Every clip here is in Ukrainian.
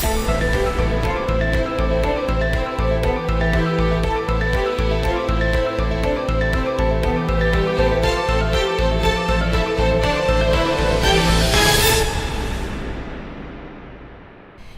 Bye.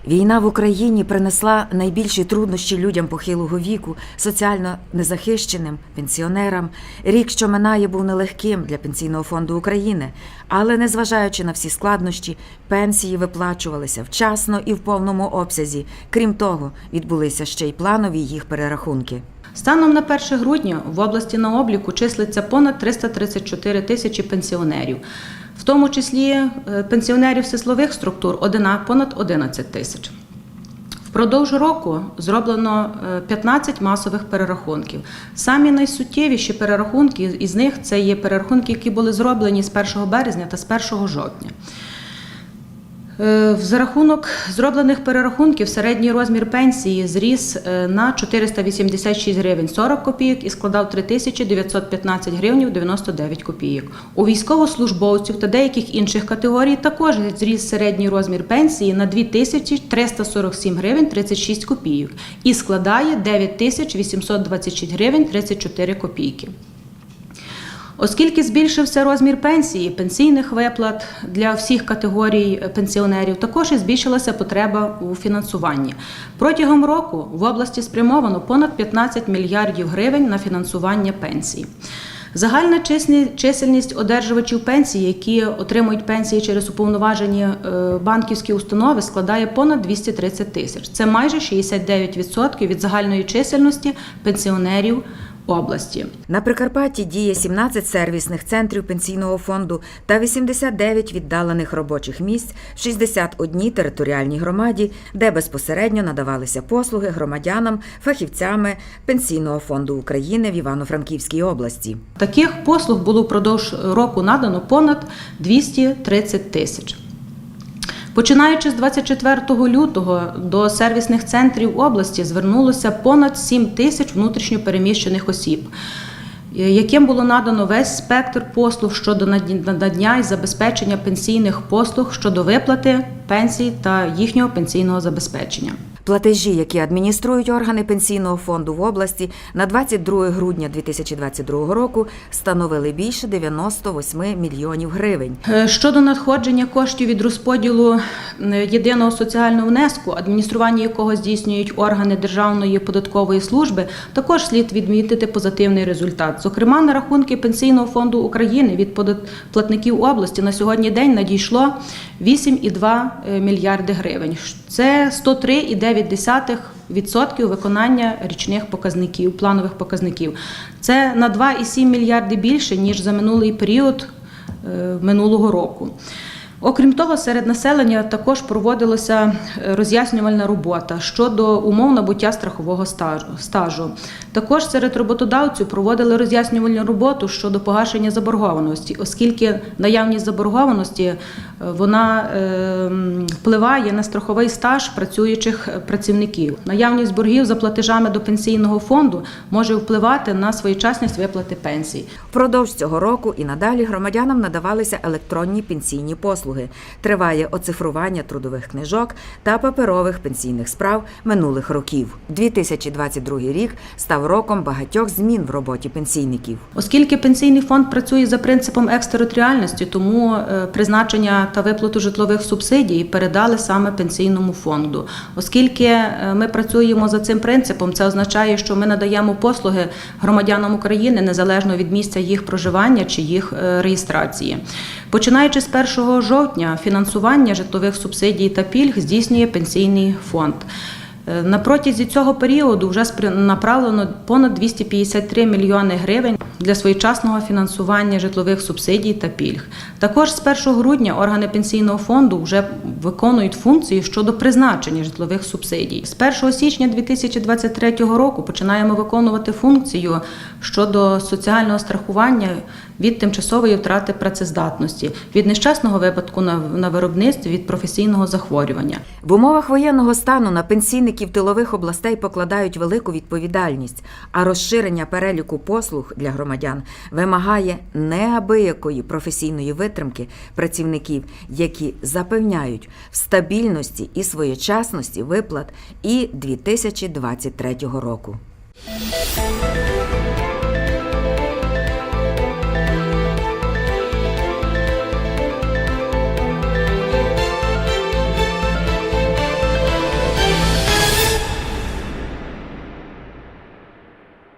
Війна в Україні принесла найбільші труднощі людям похилого віку, соціально незахищеним, пенсіонерам. Рік, що минає, був нелегким для пенсійного фонду України, але незважаючи на всі складнощі, пенсії виплачувалися вчасно і в повному обсязі. Крім того, відбулися ще й планові їх перерахунки. Станом на 1 грудня в області на обліку числиться понад 334 тисячі пенсіонерів, в тому числі е, пенсіонерів сислових структур понад 11 тисяч. Впродовж року зроблено е, 15 масових перерахунків. Самі найсуттєвіші перерахунки із них це є перерахунки, які були зроблені з 1 березня та з 1 жовтня. Е, За рахунок зроблених перерахунків середній розмір пенсії зріс е, на 486 гривень 40 копійок і складав 3915 гривень 99 копійок. У військовослужбовців та деяких інших категорій також зріс середній розмір пенсії на 2347 гривень 36 копійок і складає 9826 гривень 34 копійки. Оскільки збільшився розмір пенсії, пенсійних виплат для всіх категорій пенсіонерів, також і збільшилася потреба у фінансуванні. Протягом року в області спрямовано понад 15 мільярдів гривень на фінансування пенсій. Загальна чисельність одержувачів пенсії, які отримують пенсії через уповноважені е, банківські установи, складає понад 230 тисяч. Це майже 69% від загальної чисельності пенсіонерів області. На Прикарпатті діє 17 сервісних центрів пенсійного фонду та 89 віддалених робочих місць в 61 територіальній громаді, де безпосередньо надавалися послуги громадянам, фахівцями Пенсійного фонду України в Івано-Франківській області. Таких послуг було впродовж року надано понад 230 тисяч. Починаючи з 24 лютого до сервісних центрів області звернулося понад 7 тисяч внутрішньо переміщених осіб, е, яким було надано весь спектр послуг щодо надання і забезпечення пенсійних послуг щодо виплати пенсій та їхнього пенсійного забезпечення. Платежі, які адмініструють органи пенсійного фонду в області на 22 грудня 2022 року, становили більше 98 мільйонів гривень. Е, Щодо надходження коштів від розподілу е, єдиного соціального внеску, адміністрування якого здійснюють органи Державної податкової служби, також слід відмітити позитивний результат. Зокрема, на рахунки Пенсійного фонду України від платників області на сьогодні день надійшло 8,2 мільярди гривень. Це 103,9% виконання річних показників, планових показників. Це на 2,7 мільярди більше ніж за минулий період е, минулого року. Окрім того, серед населення також проводилася е, роз'яснювальна робота щодо умов набуття страхового стажу-. Також серед роботодавців проводили роз'яснювальну роботу щодо погашення заборгованості, оскільки наявність заборгованості е, вона е, впливає на страховий стаж працюючих працівників. Наявність боргів за платежами до пенсійного фонду може впливати на своєчасність виплати пенсій. Впродовж цього року і надалі громадянам надавалися електронні пенсійні послуги. Триває оцифрування трудових книжок та паперових пенсійних справ минулих років. 2022 рік став роком багатьох змін в роботі пенсійників. Оскільки пенсійний фонд працює за принципом екстериторіальності, тому е, призначення та виплату житлових субсидій передали саме пенсійному фонду. Оскільки е, ми працюємо за цим принципом, це означає, що ми надаємо послуги громадянам України незалежно від місця їх проживання чи їх е, реєстрації. Починаючи з 1 жовтня, фінансування житлових субсидій та пільг здійснює пенсійний фонд. Е, На протязі цього періоду вже направлено понад 253 мільйони гривень для своєчасного фінансування житлових субсидій та пільг. Також з 1 грудня органи пенсійного фонду вже виконують функції щодо призначення житлових субсидій. З 1 січня 2023 року починаємо виконувати функцію щодо соціального страхування від тимчасової втрати працездатності, від нещасного випадку на, виробництві, від професійного захворювання. В умовах воєнного стану на пенсійників тилових областей покладають велику відповідальність, а розширення переліку послуг для громадян громадян вимагає неабиякої професійної витримки працівників, які запевняють в стабільності і своєчасності виплат і 2023 року.